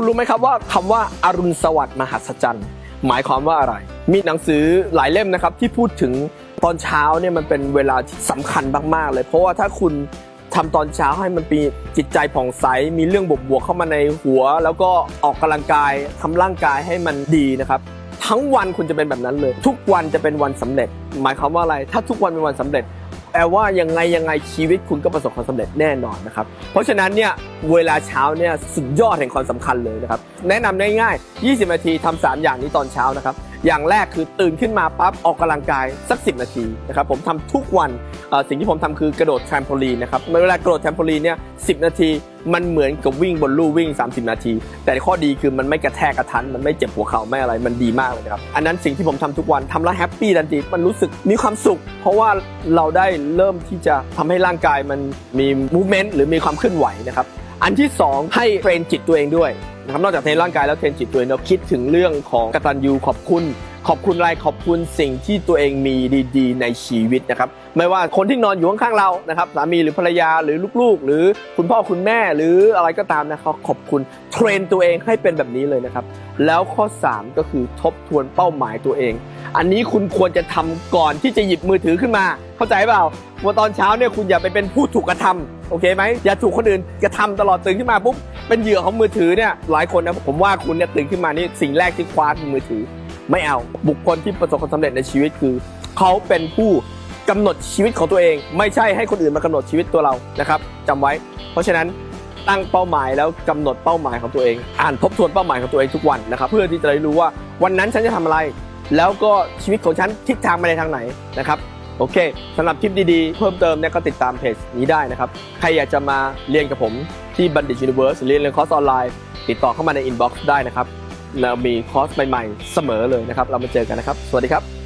คุณรู้ไหมครับว่าคำว่าอรุณสวัสดิ์มหัศจรรย์ หมายความว่าอะไร มีหนังสือหลายเล่มนะครับที่พูดถึงตอนเช้าเนี่ยมันเป็นเวลาที่สำคัญมากๆเลย เพราะว่าถ้าคุณทำตอนเช้าให้มันมีจิตใจผ่องใส มีเรื่องบวกๆเข้ามาในหัว แล้วก็ออกกำลังกายทำร่างกายให้มันดีนะครับ ทั้งวันคุณจะเป็นแบบนั้นเลย ทุกวันจะเป็นวันสำเร็จ หมายความว่าอะไร ถ้าทุกวันเป็นวันสำเร็จ แปลว่ายังไงยังไงชีวิตคุณก็ประสบความสำเร็จแน่นอนนะครับ เพราะฉะนั้นเนี่ยเวลาเช้าเนี่ยสุดยอดแห่งความสำคัญเลยนะครับ แนะนำง่ายๆ20 นาทีทำสา3 อย่างนี้ตอนเช้านะครับอย่างแรกคือตื่นขึ้นมาปั๊บออกกำลังกายสัก 10 นาทีนะครับผมทำทุกวันสิ่งที่ผมทำคือกระโดดแทมโพลีนนะครับเวลากระโดดแทมโพลีนเนี่ย10นาทีมันเหมือนกับวิ่งบนลู่วิ่ง 30 นาที แต่ข้อดีคือมันไม่กระแทกกระทัน มันไม่เจ็บหัวเข่าไม่อะไรมันดีมากเลยครับ อันนั้นสิ่งที่ผมทำทุกวันทำแล้วแฮปปี้ทันทีมันรู้สึกมีความสุข เพราะว่าเราได้เริ่มที่จะทำให้ร่างกายมันมีมูเมนต์หรือมีความเคลื่อนไหวนะครับ อันที่สองให้เทรนจิตตัวเองด้วยนะครับนอกจากเทรนร่างกายแล้วเทรนจิตตัวเองเราคิดถึงเรื่องของกตัญญูขอบคุณ ขอบคุณอะไรขอบคุณสิ่งที่ตัวเองมีดี ๆ ในชีวิตนะครับไม่ว่าคนที่นอนอยู่ข้างๆเรานะครับสามีหรือภรรยาหรือลูกๆ หรือคุณพ่อคุณแม่หรืออะไรก็ตามนะครับขอบคุณเทรนตัวเองให้เป็นแบบนี้เลยนะครับแล้วข้อ 3 ก็คือทบทวนเป้าหมายตัวเอง อันนี้คุณควรจะทำก่อนที่จะหยิบมือถือขึ้นมา เข้าใจเปล่าว่าตอนเช้าเนี่ยคุณอย่าไปเป็นผู้ถูกกระทำโอเคไหมอย่าถูกคนอื่นกระทำตลอดตื่นขึ้นมาปุ๊บเป็นเหยื่อของมือถือเนี่ยหลายคนนะผมว่าคุณเนี่ยตื่นขึ้นมานี่สิ่งแรกที่คว้าคือมือถือ ไม่เอาบุคคลที่ประสบความสำเร็จในชีวิตคือ เขาเป็นผู้กำหนดชีวิตของตัวเอง ไม่ใช่ให้คนอื่นมากำหนดชีวิตตัวเรานะครับจำไว้ เพราะฉะนั้นตั้งเป้าหมายแล้วกำหนดเป้าหมายของตัวเอง อ่านทบทวนเป้าหมายของตัวเองทุกวันนะครับเพื่อที่จะได้รู้ว่าวันนั้นฉันจะทำอะไร แล้วก็ชีวิตของฉันทิศทางไปในทางไหนนะครับ โอเคสำหรับคลิปดีๆ เพิ่มเติมเนี่ยก็ติดตามเพจนี้ได้นะครับ ใครอยากจะมาเรียนกับผมที่บัณฑิตยูนิเวิร์สเรียนเรื่องคอร์สออนไลน์ ติดต่อเข้ามาในอินบ็อกซ์ได้นะครับ เรามีคอร์สใหม่ๆ เสมอเลยนะครับ เรามาเจอกันนะครับ สวัสดีครับ